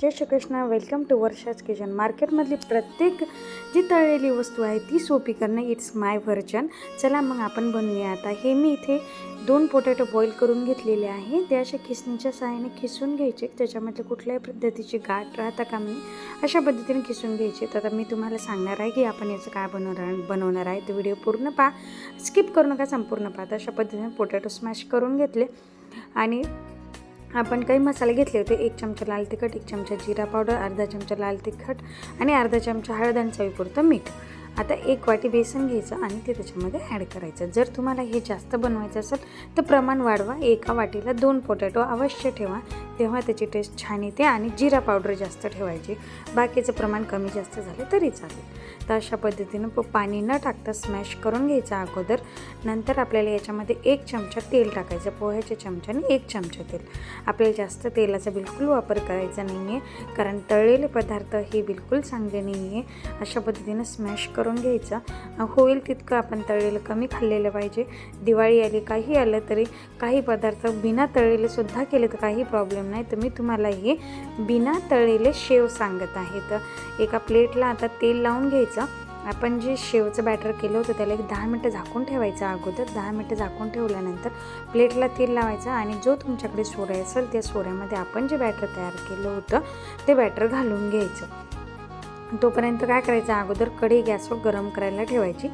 Jai Shrikrishna. Welcome to Varsha's kitchen मार्केटमधली प्रत्येक जी तळलेली वस्तू आहे ती सोपी करणं इट्स माय व्हर्जन चला मग आपण बनवूया आता. हे मी इथे दोन पोटॅटो बॉईल करून घेतलेले आहे. ते अशा खिसणीच्या सहाय्याने खिसून घ्यायचे. त्याच्यामधले कुठल्याही पद्धतीची गाठ राहता का मी अशा पद्धतीने खिसून घ्यायचे. तर आता मी तुम्हाला सांगणार आहे की आपण याचं काय बनवणार बनवणार आहे. तो व्हिडिओ पूर्ण पहा. स्किप करू नका संपूर्ण पहा. तर अशा पद्धतीने पोटॅटो स्मॅश करून घेतले. आणि आपण काही मसाले घेतले होते. एक चमचा लाल तिखट एक चमचा जिरा पावडर अर्धा चमचा लाल तिखट आणि अर्धा चमचा हळद आणि चवीपुरतं मीठ. आता एक वाटी बेसन घ्यायचं आणि ते त्याच्यामध्ये ॲड करायचं. जर तुम्हाला हे जास्त बनवायचं असेल तर प्रमाण वाढवा. एका वाटीला दोन पोटॅटो अवश्य ठेवा. तेव्हा त्याची टेस्ट छान येते आणि जिरा पावडर जास्त ठेवायची. बाकीचं प्रमाण कमी जास्त झालं तरी चालेल. तर अशा पद्धतीनं प पाणी न टाकता स्मॅश करून घ्यायचा अगोदर. नंतर आपल्याला याच्यामध्ये एक चमचा तेल टाकायचं. पोह्याच्या चमच्याने एक चमचा तेल. आपल्याला जास्त तेलाचा बिलकुल वापर करायचा नाही आहे कारण तळलेले पदार्थ हे बिलकुल चांगले नाही आहे अशा पद्धतीनं स्मॅश करून घ्यायचा. होईल तितकं आपण तळलेलं कमी खाल्लेलं पाहिजे. दिवाळी आली काही आलं तरी काही पदार्थ बिना तळलेले सुद्धा केले तर काही प्रॉब्लेम नाही तर मी तुम्हाला हे बिना तळलेले शेव सांगत आहे. तर एका प्लेटला आता तेल लावून घ्यायचं. आपण जे शेवचं बॅटर केलं होतं त्याला एक दहा मिनटं झाकून ठेवायचं अगोदर. दहा मिनटं झाकून ठेवल्यानंतर प्लेटला तेल लावायचं आणि जो तुमच्याकडे सोऱ्या असेल त्या सोऱ्यामध्ये आपण जे बॅटर तयार केलं होतं ते बॅटर घालून घ्यायचं. तोपर्यंत काय करायचं? अगोदर कढई गॅसवर गरम करायला ठेवायची.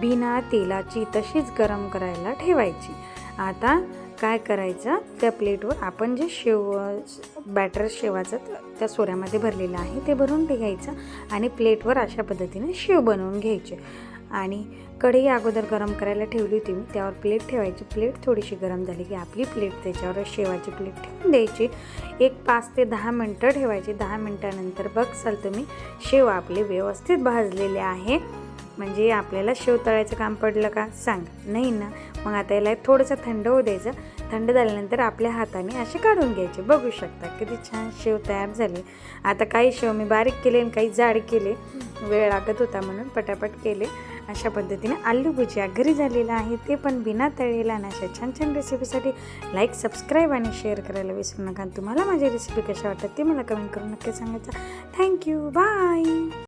बिना तेलाची तशीच गरम करायला ठेवायची. आता काय करायचं? त्या प्लेटवर आपण जे शेव बॅटर शेवाचं त्या सोऱ्यामध्ये भरलेलं आहे ते भरून घ्यायचं आणि प्लेटवर अशा पद्धतीने शेव बनवून घ्यायचे. आणि कढई अगोदर गरम करायला ठेवली होती मी त्यावर प्लेट ठेवायची. प्लेट थोडीशी गरम झाली की आपली प्लेट त्याच्यावर शेवाची प्लेट ठेवून द्यायची. एक पाच ते दहा मिनटं ठेवायची. दहा मिनटानंतर बघसाल तुम्ही शेव आपले व्यवस्थित भाजलेले आहे. म्हणजे आपल्याला शेव तळायचं काम पडलं का? सांग. नाही ना? मग आता याला थोडंसं थंड होऊ द्यायचं. थंड झाल्यानंतर आपल्या हाताने असे काढून घ्यायचे. बघू शकता किती छान शेव तयार झाले. आता काही शेव मी बारीक केले आणि काही जाड केले. वेळ लागत होता म्हणून पटापट केले. अशा पद्धतीने आलू भुजिया घरी झालेला आहे. ते पण बिना तळलेला आणि अशा छान छान रेसिपीसाठी लाईक सबस्क्राईब आणि शेअर करायला विसरू नका. तुम्हाला माझी रेसिपी कशा वाटतात ते मला कमेंट करून नक्की सांगायचं. Thank you bye